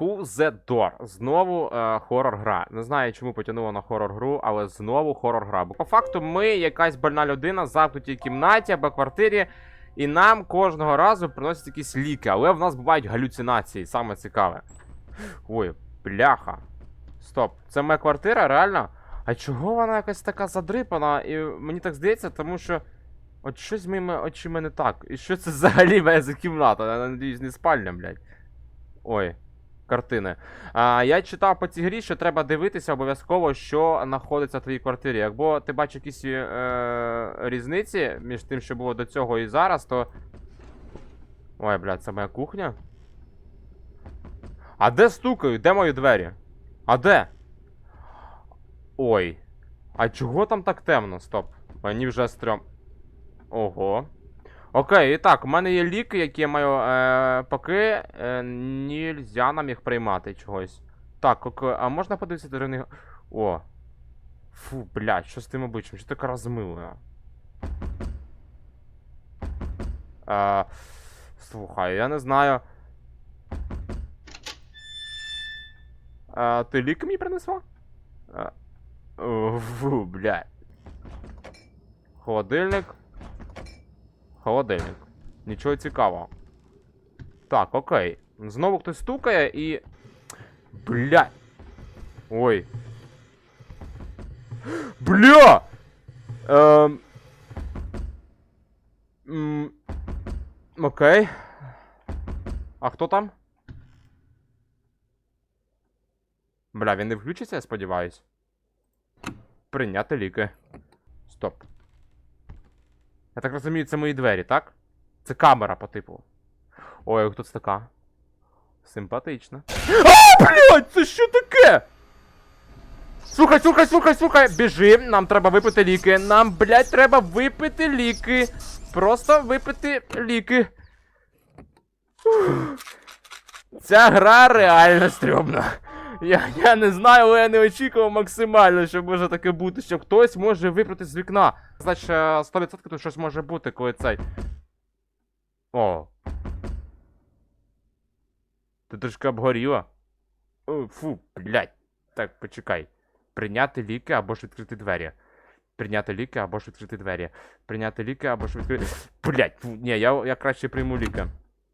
Who the Door. Знову е, хорор гра. Не знаю, чому потягнуло на хорор гру, але знову хорор гра. Бо по факту ми якась больна людина в замкнутій кімнаті або квартирі, і нам кожного разу приносять якісь ліки, але в нас бувають галюцинації, саме цікаве. Ой, бляха. Стоп, це моя квартира, реально? А чого вона якась така задрипана? І мені так здається, тому що. От щось з моїми очима не так. І що це взагалі моя за кімната? Я надіюсь, не спальня, блядь. Ой, картини. А, я читав по цій грі, що треба дивитися обов'язково, що знаходиться в твоїй квартирі. Якщо ти бачиш якісь е, різниці між тим, що було до цього і зараз, то. Ой, блядь, це моя кухня. А де стукають? Де мої двері? А де? Ой. А чого там так темно? Стоп. Мені вже стрьом. Ого. Окей, і так, у мене є ліки, які я маю. Е, поки е, нельзя нам їх приймати чогось. Так, окей, а можна подивитися деревний. О. Фу, блядь, що з тим обличчям? Що таке розмиле? Е, слухай, я не знаю. Е, ти ліки мені принесла? Е, фу, блядь. Холодильник. Холодильник. Нічого цікавого. Так, окей. Знову хтось стукає і. Бля. Ой. Бля! Ем... Окей. А хто там? Бля, він не включиться, я сподіваюсь. Прийняти ліки. Стоп. Я так розумію, це мої двері, так? Це камера по типу. Ой, хто це така? Симпатична. А, блядь, це що таке? Слухай, слухай, слухай, слухай, біжи, нам треба випити ліки. Нам, блядь, треба випити ліки. Просто випити ліки. Ух. Ця гра реально стрьомна. Я, я не знаю, але я не очікував максимально, що може таке бути, що хтось може випрати з вікна. Значить, е, 100% тут щось може бути, коли цей. О. Ти трошки обгоріла. О, фу, блядь. Так, почекай. Прийняти ліки або ж відкрити двері. Прийняти ліки або ж відкрити двері. Прийняти ліки або ж відкрити. Блядь, фу, ні, я, я краще прийму ліки.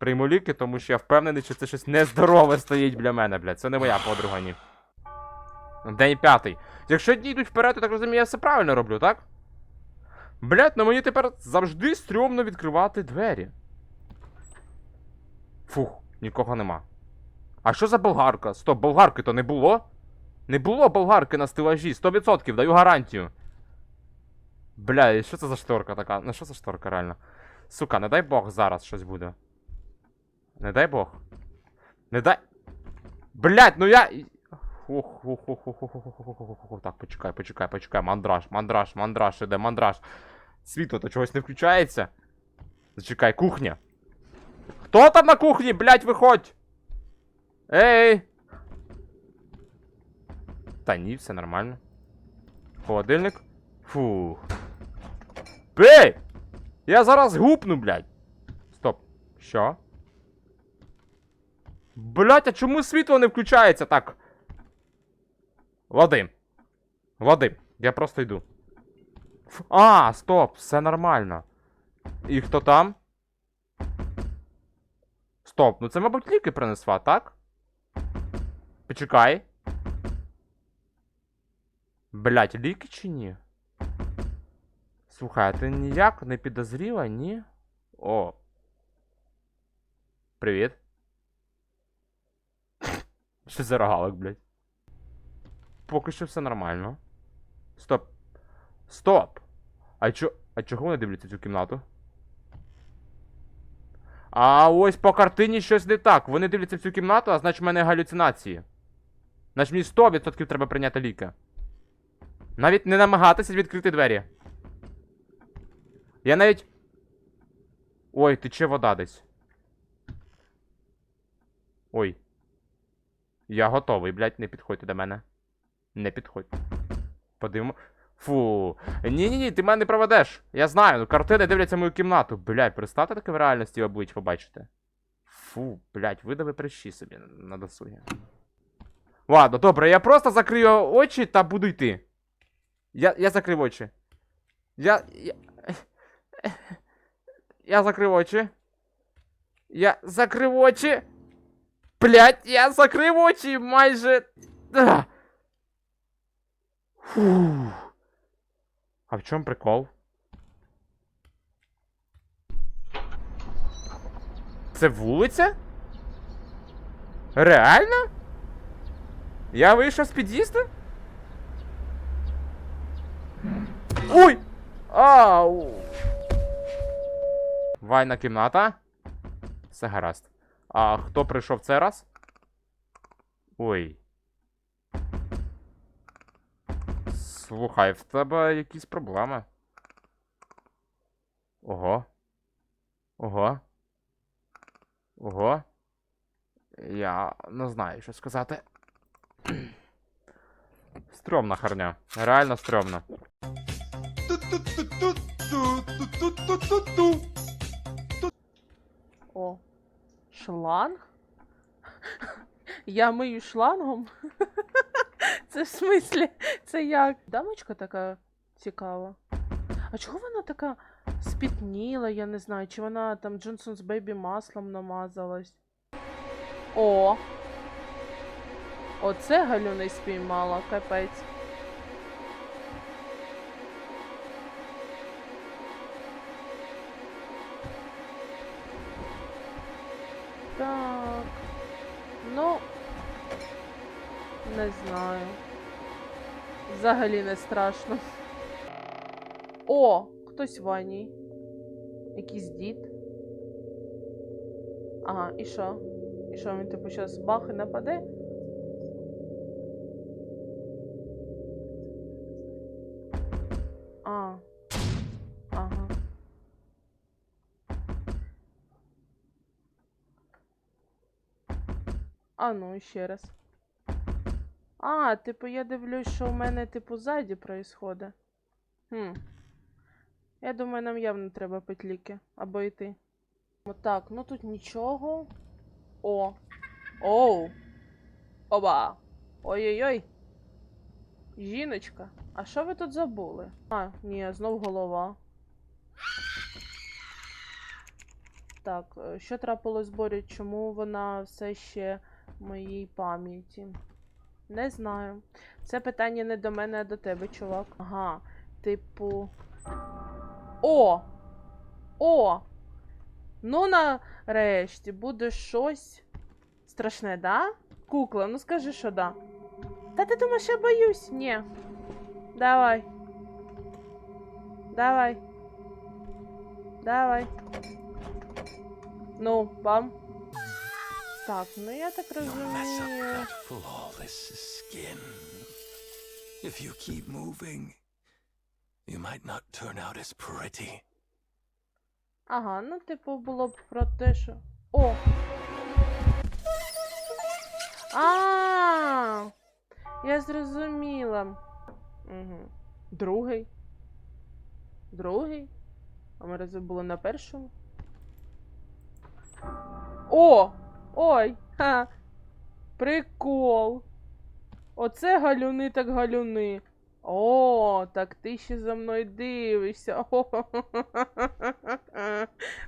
Прийму ліки, тому що я впевнений, що це щось нездорове стоїть для мене, блядь. Це не моя подруга, ні. День п'ятий. Якщо дні йдуть вперед, то так розумію, я все правильно роблю, так? Блядь, ну мені тепер завжди стрьомно відкривати двері. Фух, нікого нема. А що за болгарка? Стоп, болгарки то не було? Не було болгарки на стелажі, 100% даю гарантію. Бля, і що це за шторка така? Ну що за шторка, реально? Сука, не дай Бог зараз щось буде. Не дай бог. Не дай. Блять, ну я. Так, почекай, почекай, почекай. Мандраж, мандраж, мандраж, іде, мандраж. Світло то чогось не включається. Зачекай, кухня. Хто там на кухні, блять, виходь? Ей! Та ні, все нормально. Холодильник. Фух. Пей! Я зараз гупну, блядь. Стоп. Що? Блять, а чому світло не включається так? Вадим. Вадим, я просто йду. А, стоп, все нормально. І хто там? Стоп, ну це, мабуть, ліки принесла, так? Почекай. Блять, ліки чи ні? Слухай, а ти ніяк не підозріла, ні? О. Привіт. Що за рогалик, блядь? Поки що все нормально. Стоп. Стоп! А чо. А чого вони дивляться цю кімнату? А ось по картині щось не так. Вони дивляться в цю кімнату, а значить в мене галюцинації. Значить мені 100% треба прийняти ліки. Навіть не намагатися відкрити двері. Я навіть. Ой, тече вода десь. Ой. Я готовий, блядь, не підходьте до мене. Не підходь. Подивимо. Фу. Ні-ні-ні, ти мене не проведеш. Я знаю, ну картини дивляться мою кімнату. Блядь, перестати таке в реальності облич побачити. Фу, блядь, видави прищі собі на досугі. Ладно, добре, я просто закрию очі та буду йти. Я, я закрив очі. Я. Я, я закрив очі. Я закрив очі. Блять, я закрив очі майже. Фу. А в чому прикол? Це вулиця? Реально? Я вийшов з під'їзду? Ой! Ау! Вайна кімната. Все гаразд. А хто прийшов цей раз? Ой. Слухай, в тебе якісь проблеми. Ого. Ого. Ого. Я не знаю, що сказати. Стрьомна харня. Реально стрьомна. Шланг? Я мию шлангом? Це в смислі? Це як? Дамочка така цікава. А чого вона така спітніла, я не знаю, чи вона там Johnson's Baby маслом намазалась? О! Оце галюни спіймала, капець. Не знаю. Взагалі не страшно. О! Хтось в ванні. Якийсь дід. Ага, і що? І що він типу зараз бах і нападе? А. Ага. А ну, ще раз. А, типу, я дивлюсь, що у мене, типу, ззаді происходить. Хм. Я думаю, нам явно треба пити ліки. Або йти. Отак, ну тут нічого. О. Оу. Оба. Ой-ой-ой. Жіночка, а що ви тут забули? А, ні, знов голова. Так, е, що трапилось з Борі? Чому вона все ще в моїй пам'яті? Не знаю. Це питання не до мене, а до тебе, чувак. Ага, типу. О! О! Ну, нарешті буде щось страшне, да? Кукла, ну скажи, що да. Та ти думаєш, я боюсь? Ні. Давай. Давай. Давай. Ну, бам. Так, ну я так розумію. If you keep moving, you might not turn out as pretty. Ага, ну типу було б про те, що. О! А! Я зрозуміла. Угу. Другий. Другий? А ми разве були на першому? О! Ой! Ха! Прикол! Оце галюни так галюни. О, так ти ще за мною дивишся. О,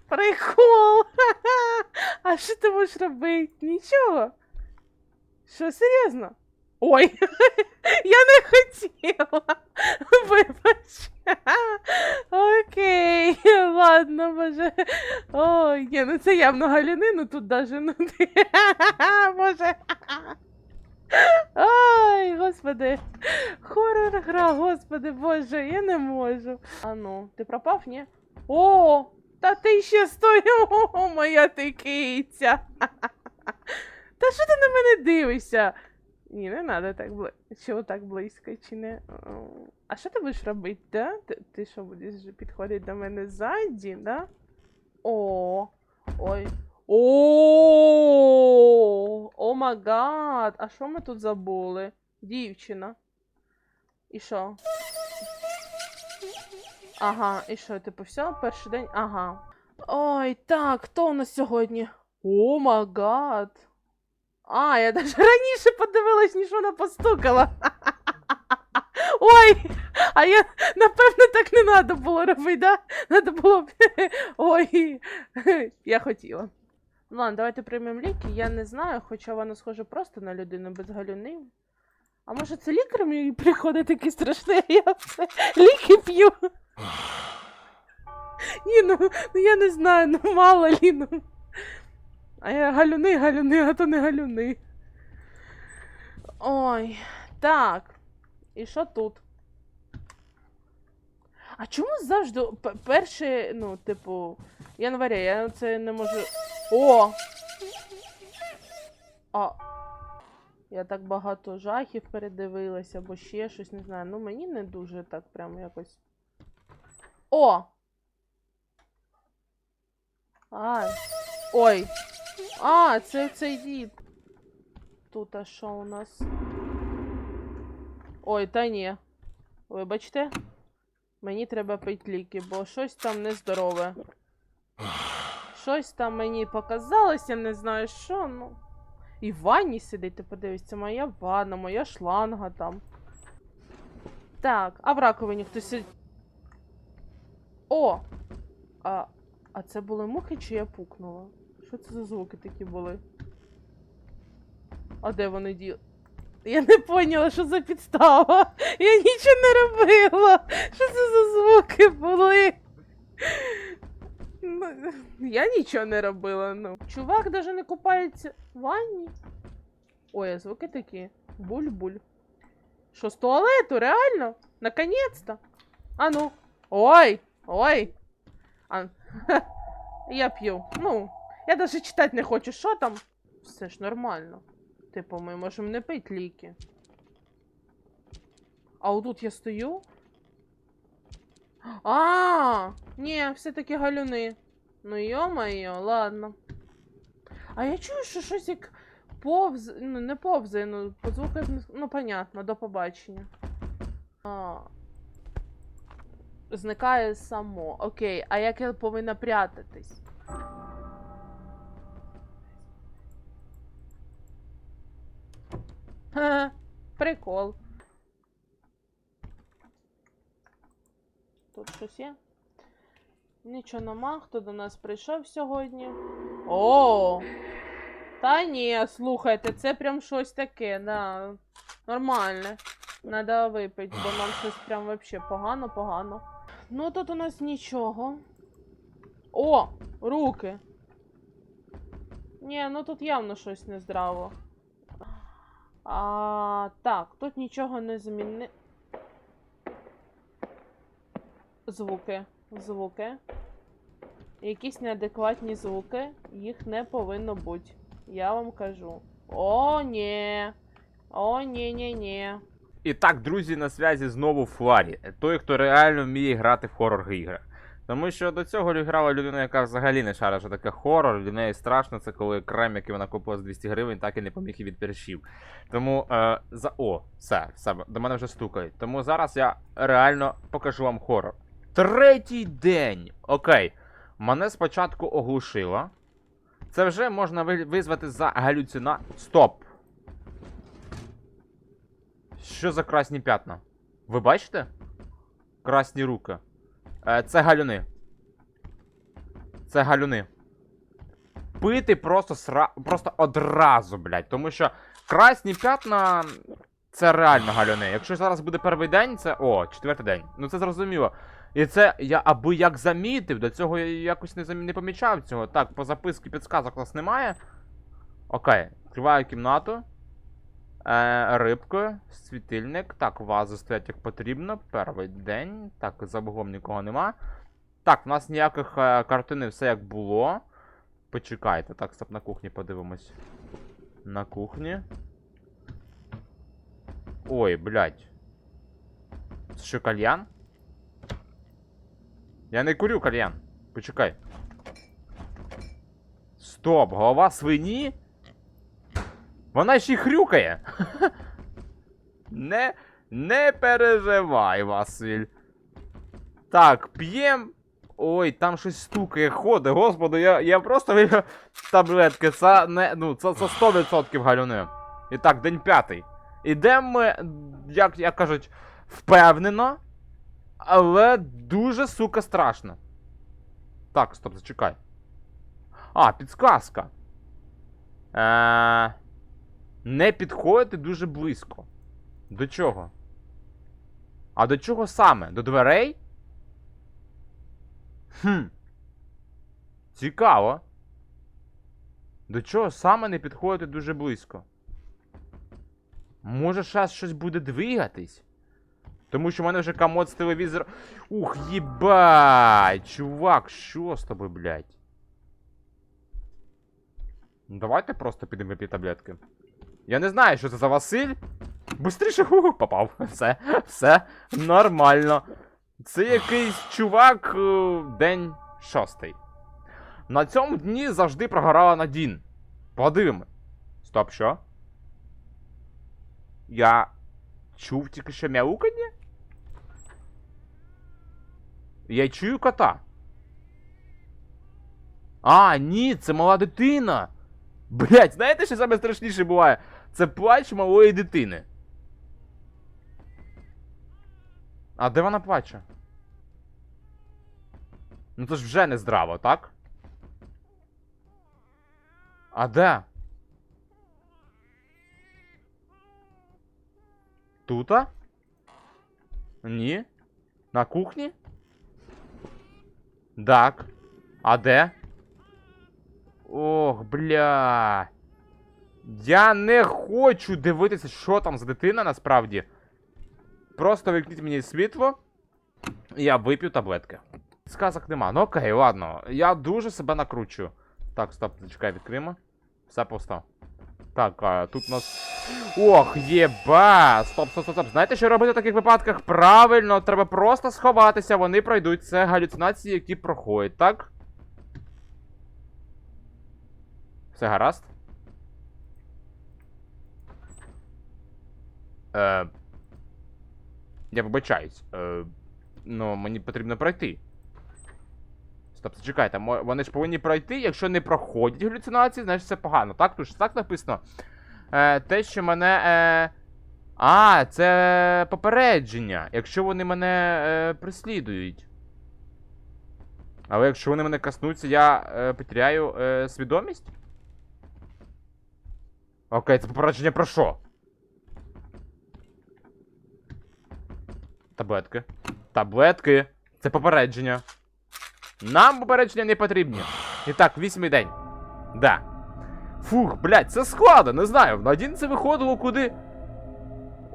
Прикол! А що ти можеш робити? Нічого. Що, серйозно? Ой, я не хотіла. Вибач. Окей, ладно, боже. Ой, ні, ну це явно галюни, ну тут даже ну. Боже. Ой, господи. Хорор гра, господи, боже, я не можу. А ну, ти пропав, ні? О, та ти ще стоїш, о, моя ти киця. Та що ти на мене дивишся? Ні, не треба так бли... Чого так близько, чи не. А що ти будеш робити, да? Ти, що будеш підходити до мене ззаді, да? О, ой. О, о май а що ми тут забули? Дівчина. І що? Ага, і що, типу, все, перший день, ага. Ой, так, хто у нас сьогодні? О, магад. А, я навіть раніше подивилась, ніж вона постукала. Ой, а я, напевно, так не треба було робити, да? Надо було б. Ой, я хотіла. Ну ладно, давайте приймемо ліки. Я не знаю, хоча вона схожа просто на людину без галюнів. А може це лікар мені приходить такий страшний, а я все ліки п'ю. Ні, ну, ну я не знаю, ну мало лі, ну. А я галюни, галюни, а то не галюни. Ой, так. І що тут? А чому завжди перше, ну, типу, января, я це не можу. О! А. Я так багато жахів передивилася, або ще щось, не знаю. Ну, мені не дуже так прям якось. О! А. Ой. А, це цей дід. Тут а що у нас? Ой, та ні. Вибачте. Мені треба пити ліки, бо щось там нездорове. Щось там мені показалося, не знаю що, ну. І в ванні сидить, ти подивись, моя ванна, моя шланга там. Так, а в раковині хтось сидить. О! А, а це були мухи чи я пукнула? Що це за звуки такі були? А де вони діли? Я не поняла, що за підстава. Я нічого не робила. Що це за звуки були? Ну, я нічого не робила. Ну. Чувак даже не купається в ванні. Ой, а звуки такі. Буль-буль. Що, з туалету? Реально? Наконец-то? А ну. Ой! Ой! А, я п'ю. Ну, я даже читати не хочу, що там. Все ж нормально. Типу, ми можемо не пити ліки. А отут я стою. А, ні, все-таки галюни. Ну йо-моє, ладно. А я чую, що щось як повз... Ну, не повзає, ну, по звуках, не- ну, понятно, до побачення. А. Зникає само. Окей, а як я повинна прятатись? Ха, прикол. Тут щось є? Нічого нема. Хто до нас прийшов сьогодні? О! Та ні, слухайте, це прям щось таке, да. Нормальне. Надо випити, бо нам щось прям вообще погано-погано. Ну тут у нас нічого. О! Руки. Ні, ну тут явно щось нездраво. А, так, тут нічого не зміни. Звуки. Звуки. Якісь неадекватні звуки. Їх не повинно бути. Я вам кажу. О, ні. О, ні, ні, ні. І так, друзі, на зв'язі знову Фларі. Той, хто реально вміє грати в хорор ігри. Тому що до цього грала людина, яка взагалі не шарить, що таке хорор. Для неї страшно, це коли крем, який вона купила за 200 гривень, так і не поміг і від першів. Тому е, за. О, все, все, до мене вже стукають. Тому зараз я реально покажу вам хорор. Третій день. Окей. Мене спочатку оглушило. Це вже можна визвати за галюцина. Стоп! Що за красні п'ятна? Ви бачите? Красні руки. Е, це галюни. Це галюни. Пити просто сра... просто одразу, блядь. Тому що красні п'ятна. Це реально галюни. Якщо зараз буде перший день, це. О, четвертий день. Ну це зрозуміло. І це я аби як замітив, до цього я якось не, зам... не помічав цього. Так, по записці підсказок у нас немає. Окей, відкриваю кімнату. Е, рибки, світильник. Так, вази стоять як потрібно. Перший день. Так, за вуглом нікого нема. Так, у нас ніяких е, картини, все як було. Почекайте, так, стоп, на кухні подивимось. На кухні. Ой, блядь. Це що, кальян? Я не курю кальян. Почекай. Стоп, голова свині? Вона ще й хрюкає. Не, не переживай, Василь. Так, п'єм. Ой, там щось стукає, ходить, господи, я, я просто випив таблетки. Це не. Ну, це, це 100% галюни. І так, день п'ятий. Ідемо ми, як, як кажуть, впевнено, але дуже, сука, страшно. Так, стоп, зачекай. А, підсказка. Е, не підходити дуже близько. До чого? А до чого саме? До дверей? Хм. Цікаво. До чого саме не підходити дуже близько? Може, зараз щось буде двигатись? Тому що в мене вже комод з телевізора. Ух, їбать! Чувак, що з тобою, блядь? Давайте просто підемо вип'ємо таблетки. Я не знаю, що це за Василь. Бистріше ху, попав. Все, все нормально. Це якийсь чувак е, день шостий. На цьому дні завжди прогорала Надін. Подивимо. Стоп, що? Я чув тільки що мяукання? Я чую кота. А, ні, це мала дитина. Блять, знаєте, що саме страшніше буває? Це плач малої дитини. А де вона плаче? Ну це ж вже не здраво, так? А де? Тута? Ні. На кухні? Так. А де? Ох, бля. Я не хочу дивитися, що там за дитина насправді. Просто вимкніть мені світло. і Я вип'ю таблетки. Сказок нема. Ну окей, ладно. Я дуже себе накручую. Так, стоп, зачекай, відкриємо. Все пусто. Так, а, тут у нас. Ох, єба! Стоп, стоп, стоп, стоп. Знаєте, що робити в таких випадках? Правильно, треба просто сховатися, вони пройдуть. Це галюцинації, які проходять, так? Все гаразд? Е, я вибачаюсь. Е, ну, мені потрібно пройти. Стоп, зачекайте, вони ж повинні пройти, якщо не проходять галюцинації, значить це погано. Так? Тут ж так написано. Е, те, що мене. Е... А, це попередження. Якщо вони мене е, преслідують. Але якщо вони мене коснуться, я е, потеряю е, свідомість? Окей, це попередження про що? Таблетки. Таблетки. Це попередження. Нам попередження не потрібні. І так, вісьмий день. Да. Фух, блядь, це складно, не знаю. На один це виходило куди.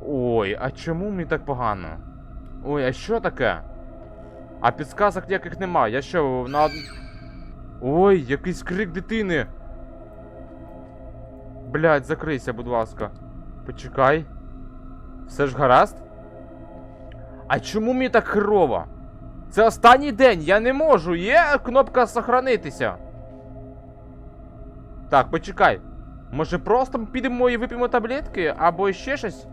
Ой, а чому мені так погано? Ой, а що таке? А підсказок ніяких нема. Я що, на од... Ой, якийсь крик дитини. Блядь, закрийся, будь ласка. Почекай. Все ж гаразд? А чому мені так херово? Це останній день, я не можу. Є кнопка сохранитися. Так, почекай. Може просто підемо і вип'ємо таблетки або ще щось?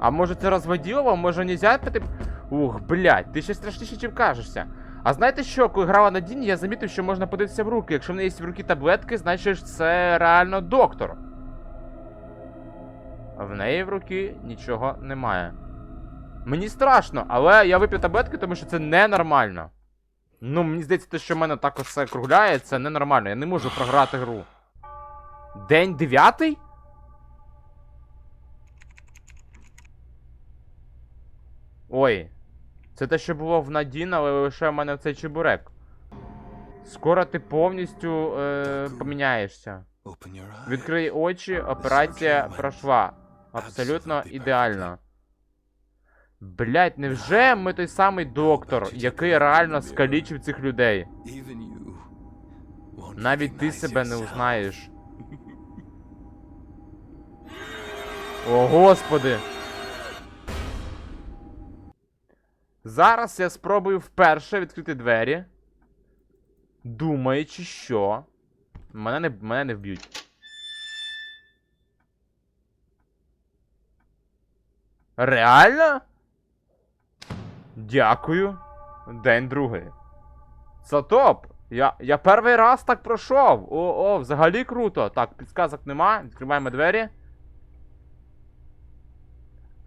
А може це розводілово? Може нельзя піти? Ух, блядь, ти ще страшніше, чим кажешся. А знаєте що, коли грала на Діні, я замітив, що можна подивитися в руки. Якщо в неї є в руки таблетки, значить це реально доктор. В неї в руки нічого немає. Мені страшно, але я вип'ю таблетки, тому що це ненормально. Ну, мені здається, те, що в мене так все кругляє, це ненормально. Я не можу програти гру. День дев'ятий? Ой. Це те, що було в Надін, але лише в мене цей чебурек. Скоро ти повністю е, поміняєшся. Відкрий очі, операція пройшла. Абсолютно ідеально. Блять, невже ми той самий доктор, який реально скалічив цих людей? Навіть ти себе не узнаєш. О, господи. Зараз я спробую вперше відкрити двері. Думаючи, що. Мене не, мене не вб'ють. Реально? Дякую. День другий. Це топ! Я, я перший раз так пройшов. О, о, взагалі круто. Так, підсказок нема. Відкриваємо двері.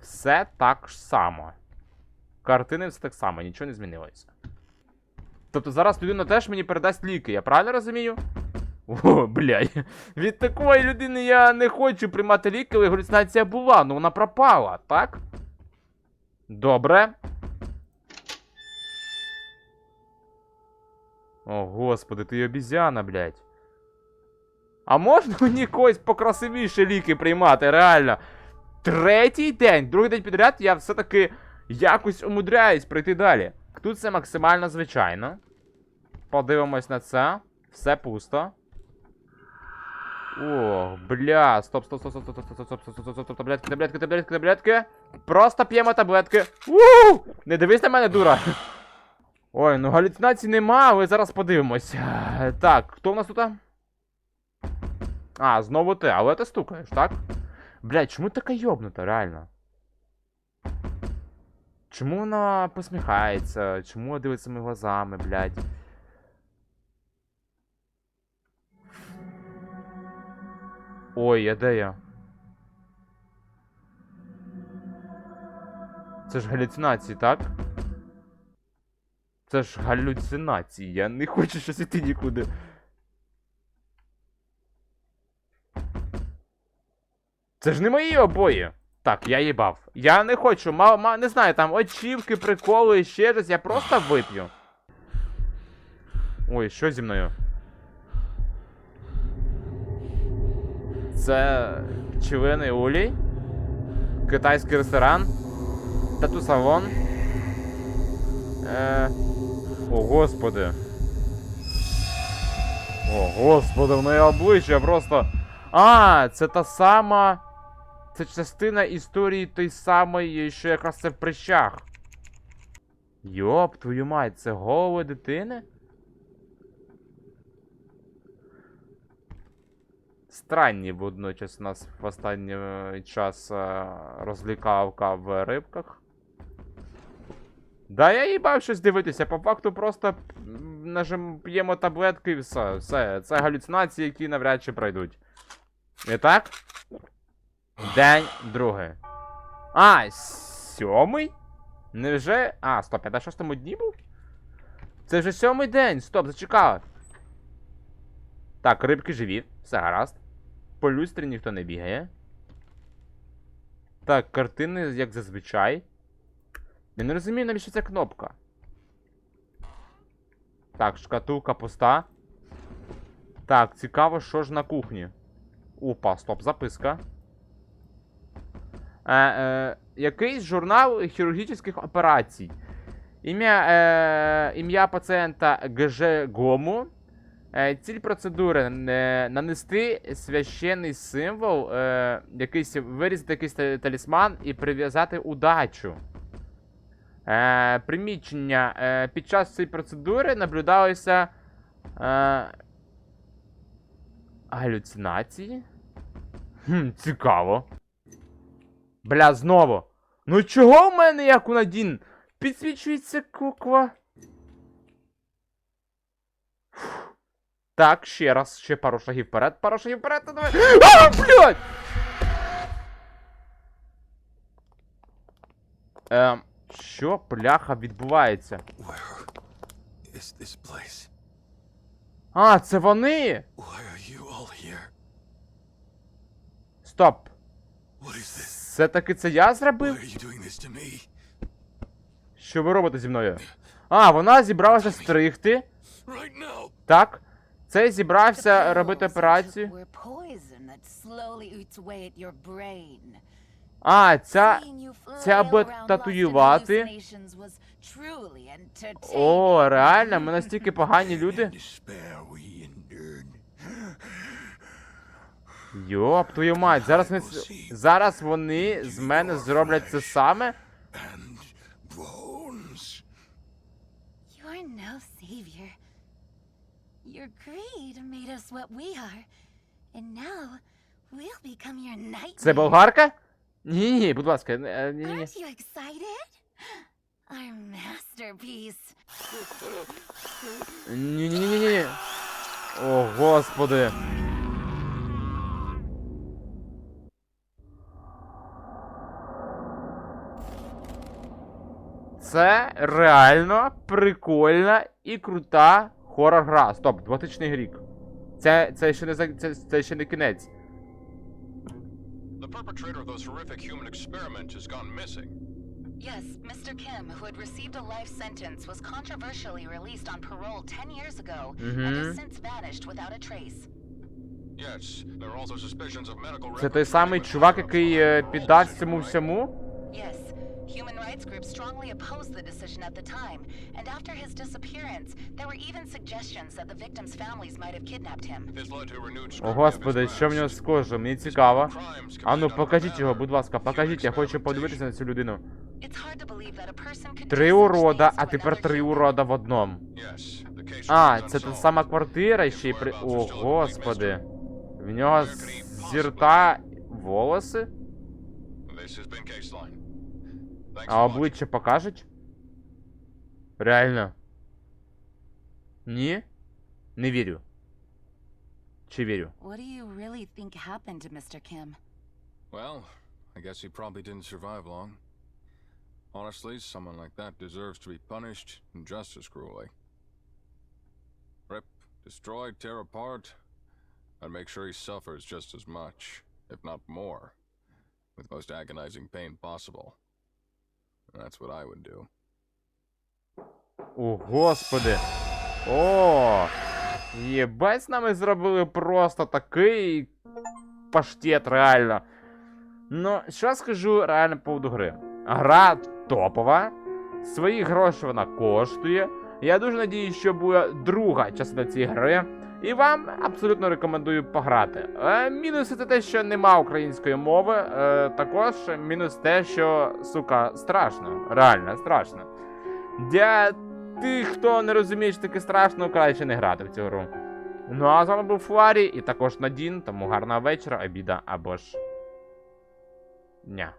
Все так само. Картини все так само, нічого не змінилося. Тобто зараз людина теж мені передасть ліки, я правильно розумію? О, блядь. Від такої людини я не хочу приймати ліки, але галюцинація була, ну вона пропала, так? Добре. О, господи, ти обізяна, блядь. А можна мені когось покрасивіше ліки приймати, реально? Третій день, другий день підряд я все-таки якось умудряюсь пройти далі. Тут це максимально звичайно. Подивимось на це. Все пусто. О, бля, стоп, стоп, стоп, стоп, стоп, стоп, стоп, стоп, стоп, стоп, стоп, стоп, таблетки, таблетки, таблетки, таблетки. Просто п'ємо таблетки. Уу! Не дивись на мене, дура. Ой, ну галюцинацій нема, але зараз подивимось. Так, хто в нас тут? А, знову ти, але ти стукаєш, так? Блядь, чому така йобнута, реально? Чому вона посміхається? Чому дивиться моїми глазами, блядь? Ой, а де я? Це ж галюцинації, так? Це ж галюцинації, я не хочу щось іти нікуди. Це ж не мої обої. Так, я їбав. Я не хочу, ма, ма, не знаю, там очівки, приколи, ще щось, я просто вип'ю. Ой, що зі мною? Це пчелиний улій, китайський ресторан, тату-салон. Е... О, господи. О, господи, в неї обличчя просто. А, це та сама. Це частина історії той самої, що якраз це в прищах. Йоп, твою мать, це голова дитини? Странні водночас у нас в останній е, час е, розлікавка в рибках. Да, я їбав щось дивитися, по факту просто нажим, п'ємо таблетки і все. Все, це галюцинації, які навряд чи пройдуть. І так? День другий. А, сьомий? Невже. А, стоп, я на шостому дні був? Це вже сьомий день. Стоп, зачекав. Так, рибки живі, все гаразд. По люстрі ніхто не бігає. Так, картини, як зазвичай. Я не розумію, навіщо ця кнопка. Так, шкатулка пуста. Так, цікаво, що ж на кухні. Опа, стоп, записка. Е, е, якийсь журнал хірургічних операцій. Ім'я е, ім'я пацієнта ГЖ Гому. Е, ціль процедури нанести священний символ, е, якийсь, вирізати якийсь талісман і прив'язати удачу. Е, приміщення. Під час цієї процедури наблюдалися галюцинації. Хм, цікаво. Бля, знову. Ну чого в мене як у Надін? Підсвічується кукла. Фух. Так, ще раз, ще пару шагів вперед, пару шагів вперед, та давай. А, блядь! Ем, що, бляха, відбувається? Is this place? А, це вони! Why are you all here? Стоп. What is this? Все таки це я Why зробив? are you doing this to me? Що ви робите зі мною? А, вона зібралася стригти. Right now! Так. Це зібрався робити операцію. А, ця ця аби татуювати. О, реально, ми настільки погані люди. Йоп, твою мать, зараз вони, зараз вони з мене зроблять це саме. Your greed made us what we are. And now we'll become your nightmare. Це болгарка? Ні, ні, будь ласка, ні, ні, ні. Aren't you excited? Our masterpiece. Ні-ні-ні-ні. О, господи. Це реально прикольна і крута хоррор гра. Стоп, 2000 рік. Це, це ще не це, це ще не кінець. The perpetrator of those horrific human experiments has gone missing. Yes, Mr. Kim, who had received a life sentence, was controversially released on parole 10 years ago and has Угу. since vanished without a trace. Yes, there are also suspicions of medical Це той самий чувак, який е, in цьому всьому? Yes, human rights groups strongly opposed the decision at the time, and after his disappearance, there were even suggestions that the victims' families might have kidnapped him. О, господи, що в нього з кожою? Мені цікаво. Crimes А ну committed under покажіть його, будь ласка, покажіть, я хочу подивитися на цю людину. Три урода, а тепер три урода в одному. А, це та сама квартира ще й при. О, господи. В нього зірта волоси, This has been Caseline. Thanks а for watching. обличчя покажуть? Реально. Ні? Не вірю. Чи вірю? What do you really think happened to Mr. Kim? Well, I guess he probably didn't survive long. Honestly, someone like that deserves to be punished just as cruelly. Rip, destroy, tear apart, and make sure he suffers just as much, if not more, with most agonizing pain possible. That's what I would do. О, господи. О! Єбать, з нами зробили просто такий паштет, реально. Ну, що скажу реально по поводу гри. Гра топова. Свої гроші вона коштує. Я дуже надіюсь, що буде друга частина цієї гри. І вам абсолютно рекомендую пограти. Е, мінуси це те, що нема української мови. Е, також мінус те, що, сука, страшно. Реально страшно. Для тих, хто не розуміє, що таке страшно, краще не грати в цю гру. Ну а з вами був Фларі і також Надін, тому гарного вечора, обіда або ж. Дня.